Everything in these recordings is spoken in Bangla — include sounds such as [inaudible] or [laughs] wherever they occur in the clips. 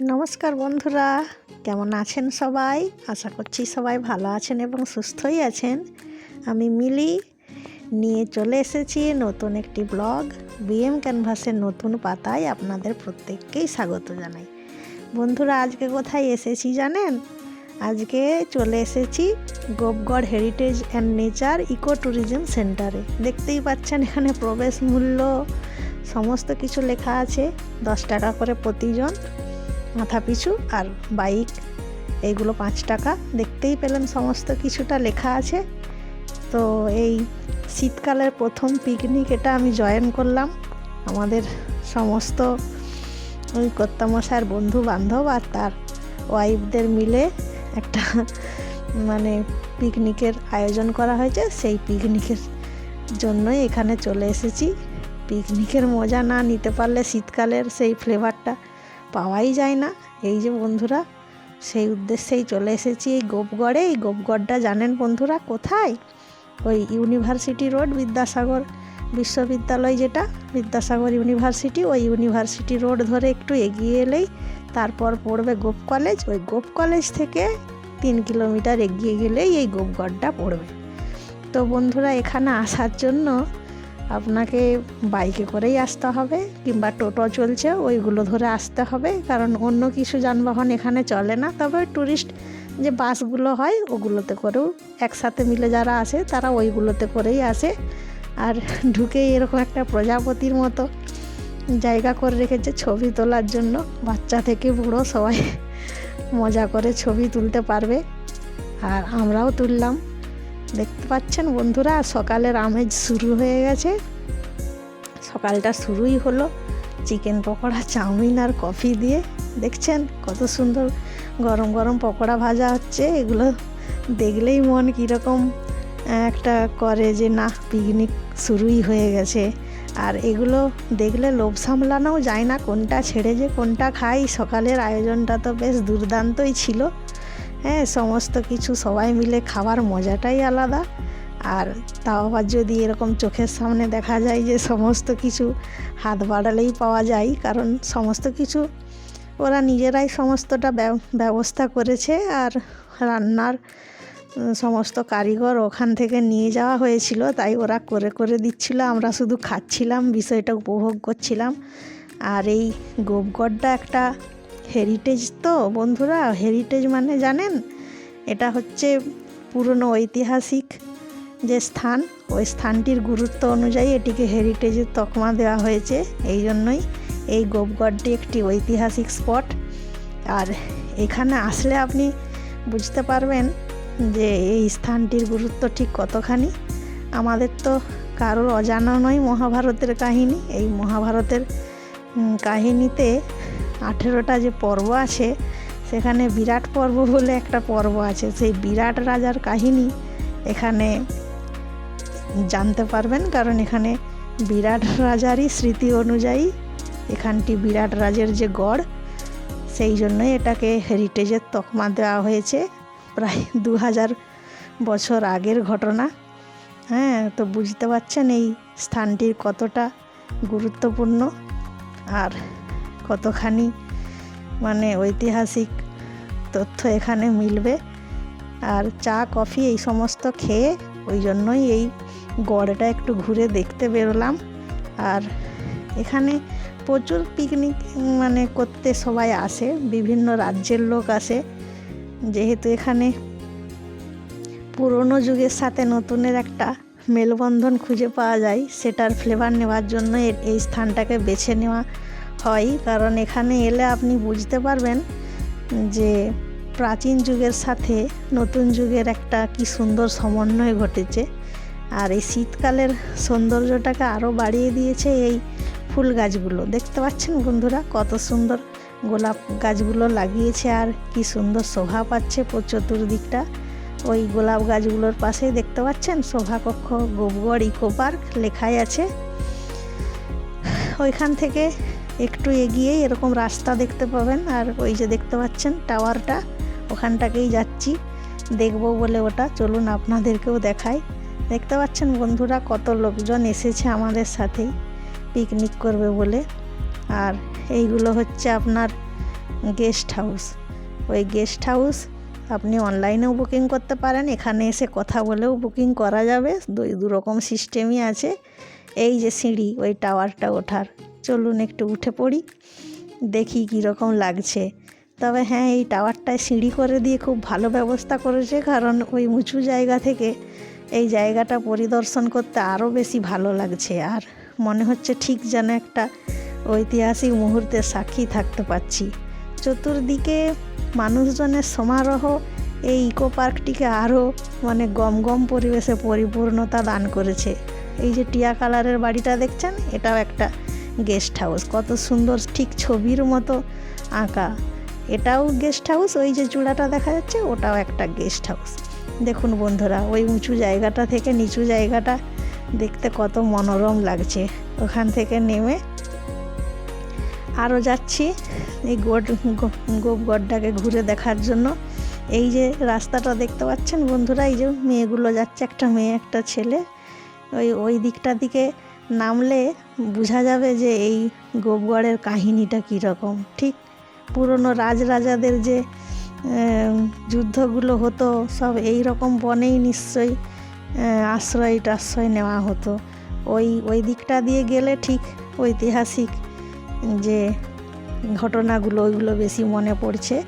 নমস্কার বন্ধুরা, কেমন আছেন সবাই? আশা করছি সবাই ভালো আছেন এবং সুস্থই আছেন। আমি মিলি, নিয়ে চলে এসেছি নতুন একটি ব্লগ। বিএম ক্যানভাসের নতুন পাতায় আপনাদের প্রত্যেককেই স্বাগত জানাই। বন্ধুরা, আজকে কোথায় এসেছি জানেন? আজকে চলে এসেছি Gopgarh heritage and nature eco tourism সেন্টারে দেখতেই পাচ্ছেন এখানে প্রবেশ মূল্য, সমস্ত কিছু লেখা আছে, দশ টাকা করে প্রতিজন। মাথা পিছু আর বাইক এইগুলো পাঁচ টাকা। দেখতেই পেলেন সমস্ত কিছুটা লেখা আছে। তো এই শীতকালের প্রথম পিকনিক এটা আমি জয়েন করলাম। আমাদের সমস্ত ওই কর্তামশার বন্ধু বান্ধব আর তার ওয়াইফদের মিলে একটা মানে পিকনিকের আয়োজন করা হয়েছে। সেই পিকনিকের জন্যই এখানে চলে এসেছি। পিকনিকের মজা না নিতে পারলে শীতকালের সেই ফ্লেভারটা পাওয়াই যায় না। এই যে বন্ধুরা, সেই উদ্দেশ্যেই চলে এসেছি এই গোপগড়ে। এই গোপগড়টা জানেন বন্ধুরা কোথায়? ওই ইউনিভার্সিটি রোড বিদ্যাসাগর বিশ্ববিদ্যালয় যেটা, বিদ্যাসাগর ইউনিভার্সিটি ওই ইউনিভার্সিটি রোড ধরে একটু এগিয়ে এলেই তারপর পড়বে গোপ কলেজ। ওই গোপ কলেজ থেকে তিন কিলোমিটার এগিয়ে গেলেই এই গোপগড়টা পড়বে। তো বন্ধুরা, এখানে আসার জন্য আপনাকে বাইকে করেই আসতে হবে কিংবা টোটো চলছে, ওইগুলো ধরে আসতে হবে। কারণ অন্য কিছু যানবাহন এখানে চলে না। তবে ট্যুরিস্ট যে বাসগুলো হয়, ওগুলোতে করেও একসাথে মিলে যারা আসে, তারা ওইগুলোতে করেই আসে। আর ঢুকে এরকম একটা প্রজাপতির মতো জায়গা করে রেখেছে ছবি তোলার জন্য। বাচ্চা থেকে বুড়ো সবাই মজা করে ছবি তুলতে পারবে। আর আমরাও তুললাম। দেখতে পাচ্ছেন বন্ধুরা সকালের আমেজ শুরু হয়ে গেছে। সকালটা শুরুই হলো চিকেন পকোড়া, চাউমিন আর কফি দিয়ে। দেখছেন কত সুন্দর গরম গরম পকোড়া ভাজা হচ্ছে। এগুলো দেখলেই মন কীরকম একটা করে যে না পিকনিক শুরুই হয়ে গেছে। আর এগুলো দেখলে লোভ সামলানোও যায় না, কোনটা ছেড়ে যে, কোনটা খাই। সকালের আয়োজনটা তো বেশ দুর্দান্তই ছিল। হ্যাঁ সমস্ত কিছু সবাই মিলে খাওয়ার মজাটাই আলাদা। আর তাও আবার যদি এরকম চোখের সামনে দেখা যায় যে সমস্ত কিছু হাত বাড়ালেই পাওয়া যায়, কারণ সমস্ত কিছু ওরা নিজেরাই সমস্তটা ব্যবস্থা করেছে আর রান্নার সমস্ত কারিগর ওখান থেকে নিয়ে যাওয়া হয়েছিল, তাই ওরা করে করে দিচ্ছিল, আমরা শুধু খাচ্ছিলাম, বিষয়টা উপভোগ করছিলাম। আর এই গোপগড়টা একটা হেরিটেজ তো, বন্ধুরা হেরিটেজ মানে জানেন? এটা হচ্ছে পুরনো ঐতিহাসিক যে স্থান, ওই স্থানটির গুরুত্ব অনুযায়ী এটিকে হেরিটেজের তকমা দেওয়া হয়েছে। এই জন্যই এই গোপগড়টি একটি ঐতিহাসিক স্পট আর এখানে আসলে আপনি বুঝতে পারবেন যে এই স্থানটির গুরুত্ব ঠিক কতখানি। আমাদের তো কারোর অজানা নয় মহাভারতের কাহিনী। এই মহাভারতের কাহিনীতে আঠেরোটা যে পর্ব আছে, সেখানে বিরাট পর্ব বলে একটা পর্ব আছে। সেই বিরাট রাজার কাহিনী এখানে জানতে পারবেন, কারণ এখানে বিরাট রাজারই স্মৃতি অনুযায়ী এখানটি বিরাট রাজের যে গড়, সেই জন্যই এটাকে হেরিটেজের তকমা দেওয়া হয়েছে। প্রায় দু হাজার বছর আগের ঘটনা। হ্যাঁ তো বুঝতে পারছেন এই স্থানটির কতটা গুরুত্বপূর্ণ। আর কতখানি মানে ঐতিহাসিক তথ্য এখানে মিলবে। আর চা, কফি এই সমস্ত খেয়ে ওই জন্যই এই গড়টা একটু ঘুরে দেখতে বেরোলাম। আর এখানে প্রচুর পিকনিক মানে করতে সবাই আসে, বিভিন্ন রাজ্যের লোক আসে। যেহেতু এখানে পুরনো যুগের সাথে নতুনের একটা মেলবন্ধন খুঁজে পাওয়া যায়, সেটার ফ্লেভার নেওয়ার জন্য এই স্থানটাকে বেছে নেওয়া হয়, কারণ এখানে এলে আপনি বুঝতে পারবেন যে প্রাচীন যুগের সাথে নতুন যুগের একটা কি সুন্দর সমন্বয় ঘটেছে। আর এই শীতকালের সৌন্দর্যটাকে আরও বাড়িয়ে দিয়েছে এই ফুল গাছগুলো। দেখতে পাচ্ছেন বন্ধুরা, কত সুন্দর গোলাপ গাছগুলো লাগিয়েছে আর কি সুন্দর শোভা পাচ্ছে চতুর্দিকটা ওই গোলাপ গাছগুলোর পাশেই দেখতে পাচ্ছেন শোভাকক্ষ গোবগড় ইকো পার্ক লেখাই আছে। ওইখান থেকে একটু এগিয়েই এরকম রাস্তা দেখতে পাবেন। আর ওই যে দেখতে পাচ্ছেন টাওয়ারটা, ওখানটাকেই যাচ্ছি। দেখব বলে ওটা। চলুন আপনাদেরকেও দেখাই। দেখতে পাচ্ছেন বন্ধুরা কত লোকজন এসেছে আমাদের সাথেই পিকনিক করবে বলে। আর এইগুলো হচ্ছে আপনার গেস্ট হাউস। ওই গেস্ট হাউস আপনি অনলাইনেও বুকিং করতে পারেন। এখানে এসে কথা বলেও বুকিং করা যাবে। দুই, দুরকম সিস্টেমই আছে। এই যে সিঁড়ি, ওই টাওয়ারটা ওঠার। চলুন একটু উঠে পড়ি, দেখি কীরকম লাগছে। তবে হ্যাঁ এই টাওয়ারটায় সিঁড়ি করে দিয়ে খুব ভালো ব্যবস্থা করেছে, কারণ ওই উঁচু জায়গা থেকে এই জায়গাটা পরিদর্শন করতে আরও বেশি ভালো লাগছে। আর মনে হচ্ছে ঠিক যেন একটা ঐতিহাসিক মুহূর্তের সাক্ষী থাকতে পাচ্ছি চতুর্দিকে মানুষজনের সমারোহ, এই ইকো পার্কটিকে আরও মানে গম গম পরিবেশে পরিপূর্ণতা দান করেছে। এই যে টিয়া কালারের বাড়িটা দেখছেন, এটাও একটা গেস্ট হাউস। কত সুন্দর ঠিক ছবির মতো আঁকা। এটাও গেস্ট হাউস, ওই যে চূড়াটা দেখা যাচ্ছে, ওটাও একটা গেস্ট হাউস। দেখুন বন্ধুরা, ওই উঁচু জায়গাটা থেকে নিচু জায়গাটা দেখতে কত মনোরম লাগছে। ওখান থেকে নেমে আরও যাচ্ছি এই গোড গোপগড়টাকে ঘুরে দেখার জন্য। এই যে রাস্তাটা দেখতে পাচ্ছেন বন্ধুরা, এই যে মেয়েগুলো যাচ্ছে, একটা মেয়ে, একটা ছেলে। ওই ওই দিকটা দিকে নামলে বোঝা যাবে যে এই গোপগড়ের কাহিনীটা কীরকম, ঠিক? পুরনো রাজরাজাদের যে যুদ্ধগুলো হতো, সব এই রকম বনেই নিশ্চয়ই আশ্রয় টাশ্রয় নেওয়া হতো। ওই ওই দিকটা দিয়ে গেলে ঠিক ঐতিহাসিক যে ঘটনাগুলো, ওইগুলো বেশি মনে পড়ছে।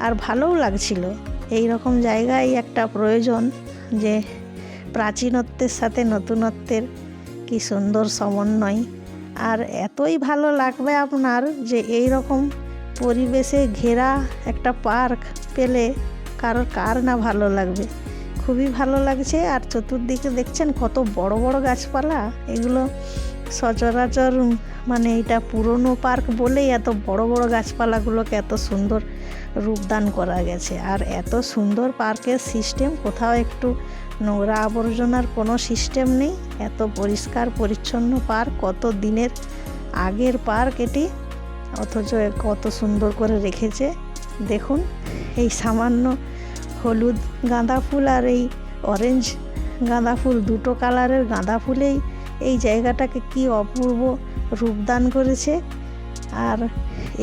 আর ভালোও লাগছিল। এই রকম জায়গায় একটা প্রয়োজন যে প্রাচীনত্বের সাথে নতুনত্বের কি সুন্দর সমন্বয়। আর এতই ভালো লাগবে আপনার যে এই রকম পরিবেশে ঘেরা একটা পার্ক পেলে কারোর কার না ভালো লাগবে। খুবই ভালো লাগছে। আর চতুর্দিকে দেখছেন কত বড় বড় গাছপালা। এগুলো সচরাচর মানে এটা পুরনো পার্ক বলেই এত বড় বড় গাছপালাগুলোকে এত সুন্দর রূপদান করা গেছে। আর এত সুন্দর পার্কের সিস্টেম, কোথাও একটু নোংরা আবর্জনার কোনো সিস্টেম নেই। এত পরিষ্কার, পরিচ্ছন্ন পার্ক, কত দিনের আগের পার্ক এটি, অথচ কত সুন্দর করে রেখেছে। দেখুন, এই সামান্য হলুদ গাঁদা ফুল আর এই অরেঞ্জ গাঁদা ফুল, দুটো কালারের গাঁদা ফুলেই এই জায়গাটাকে কি অপূর্ব রূপদান করেছে। আর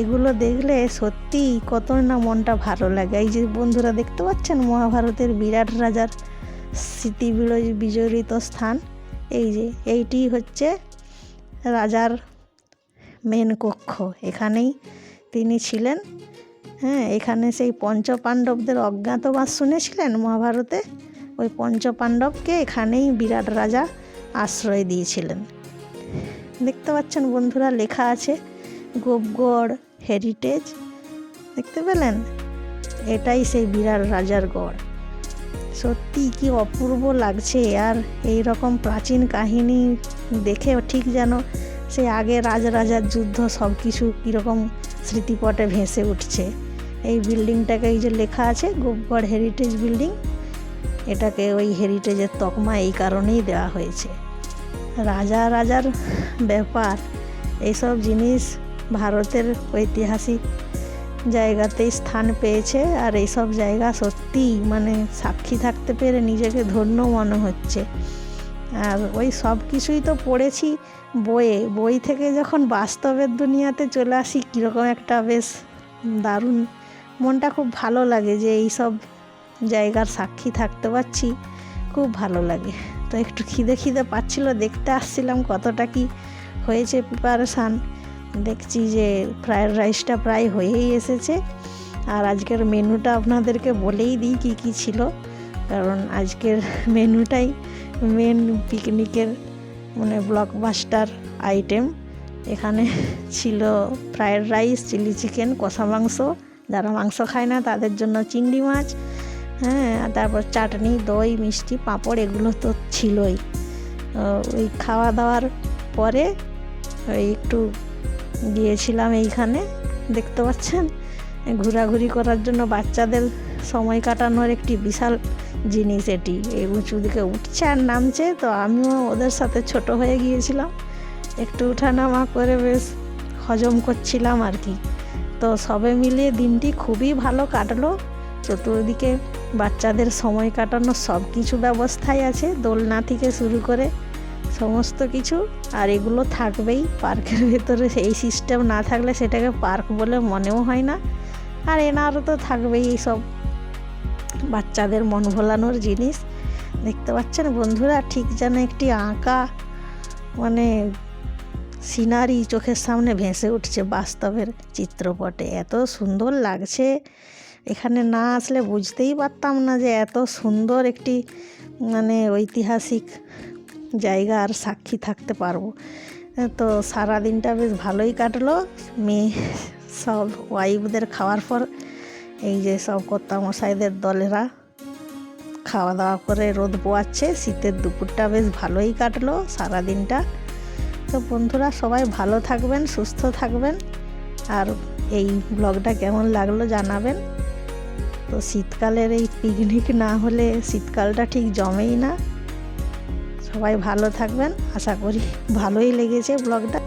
এগুলো দেখলে সত্যিই কত না মনটা ভালো লাগে। এই যে বন্ধুরা দেখতে পাচ্ছেন মহাভারতের বিরাট রাজার স্মৃতিবিড় বিজড়িত স্থান। এই যে এইটি হচ্ছে রাজার মেন কক্ষ। এখানেই তিনি ছিলেন। হ্যাঁ এখানে সেই পঞ্চপাণ্ডবদের অজ্ঞাতবাস শুনেছিলেন মহাভারতে? ওই পঞ্চপাণ্ডবকে এখানেই বিরাট রাজা আশ্রয় দিয়েছিলেন। দেখতে পাচ্ছেন বন্ধুরা, লেখা আছে গোপগড় হেরিটেজ। দেখতে পেলেন? এটাই সেই বিরাট রাজার গড়। সত্যি কি অপূর্ব লাগছে, আর এই রকম প্রাচীন কাহিনী দেখে ঠিক যেন সেই আগে রাজরাজার যুদ্ধ সব কিছু কীরকম স্মৃতিপটে ভেসে উঠছে। এই বিল্ডিংটাকে এই যে লেখা আছে, গোপগড় হেরিটেজ বিল্ডিং। এটাকে ওই হেরিটেজের তকমা এই কারণেই দেওয়া হয়েছে। রাজা রাজার ব্যাপার এইসব জিনিস ভারতের ঐতিহাসিক জায়গাতেই স্থান পেয়েছে আর এইসব জায়গা সত্যিই মানে সাক্ষী থাকতে পেরে নিজেকে ধন্য মনে হচ্ছে। আর ওই সব কিছুই তো পড়েছি বইয়ে। বই থেকে যখন বাস্তবের দুনিয়াতে চলে আসি, কীরকম একটা বেশ দারুণ, মনটা খুব ভালো লাগে যে এই সব জায়গার সাক্ষী থাকতে পারছি। খুব ভালো লাগে। তো একটু খিদে খিদে পাচ্ছিল, দেখতে আসছিলাম কতটা কি হয়েছে প্রিপারেশান দেখছি যে ফ্রায়েড রাইসটা প্রায় হয়েই এসেছে। আর আজকের মেনুটা আপনাদেরকে বলেই দিই কী কী ছিল। কারণ আজকের [laughs] মেনুটাই মেন পিকনিকের মানে ব্লকবাস্টার আইটেম এখানে [laughs] ছিল ফ্রায়েড রাইস চিলি চিকেন কষা মাংস। যারা মাংস খায় না, তাদের জন্য চিংড়ি মাছ। হ্যাঁ তারপর চাটনি, দই, মিষ্টি, পাঁপড়, এগুলো তো ছিলই। ওই খাওয়া দাওয়ার পরে ওই একটু গিয়েছিলাম এইখানে, দেখতে পাচ্ছেন? ঘোরাঘুরি করার জন্য বাচ্চাদের সময় কাটানোর একটি বিশাল জিনিস এটি। এই উঁচু দিকে উঠছে আর নামছে, তো আমিও ওদের সাথে ছোট হয়ে গিয়েছিলাম। একটু উঠানামা করে বেশ হজম করছিলাম আর কি। তো সবে মিলিয়ে দিনটি খুবই ভালো কাটলো। চতুর্দিকে বাচ্চাদের সময় কাটানোর সব কিছু ব্যবস্থাই আছে, দোলনা থেকে শুরু করে সমস্ত কিছু, আর এগুলো থাকবেই। পার্কের ভেতরে এই সিস্টেম না থাকলে সেটাকে পার্ক বলে মনেও হয় না। আর এনারও তো থাকবেই এইসব বাচ্চাদের মন ভোলানোর জিনিস। দেখতে পাচ্ছেন বন্ধুরা, ঠিক যেন একটি আঁকা মানে সিনারি চোখের সামনে ভেসে উঠছে বাস্তবের চিত্রপটে। এত সুন্দর লাগছে। এখানে না আসলে বুঝতেই পারতাম না যে এত সুন্দর একটি মানে ঐতিহাসিক জায়গা আর সাক্ষী থাকতে পারব। তো সারা দিনটা বেশ ভালোই কাটলো। মেয়ে সব ওয়াইফদের খাওয়ার পর এই যে সব কর্তামশাইদের দলেরা খাওয়া দাওয়া করে রোদ পোয়াচ্ছে, শীতের দুপুরটা বেশ ভালোই কাটলো সারা দিনটা তো বন্ধুরা সবাই ভালো থাকবেন, সুস্থ থাকবেন। আর এই ব্লগটা কেমন লাগল জানাবেন। তো শীতকালের এই পিকনিক না হলে শীতকালটা ঠিক জমেই না। সবাই ভালো থাকবেন। আশা করি ভালোই লেগেছে ব্লগটা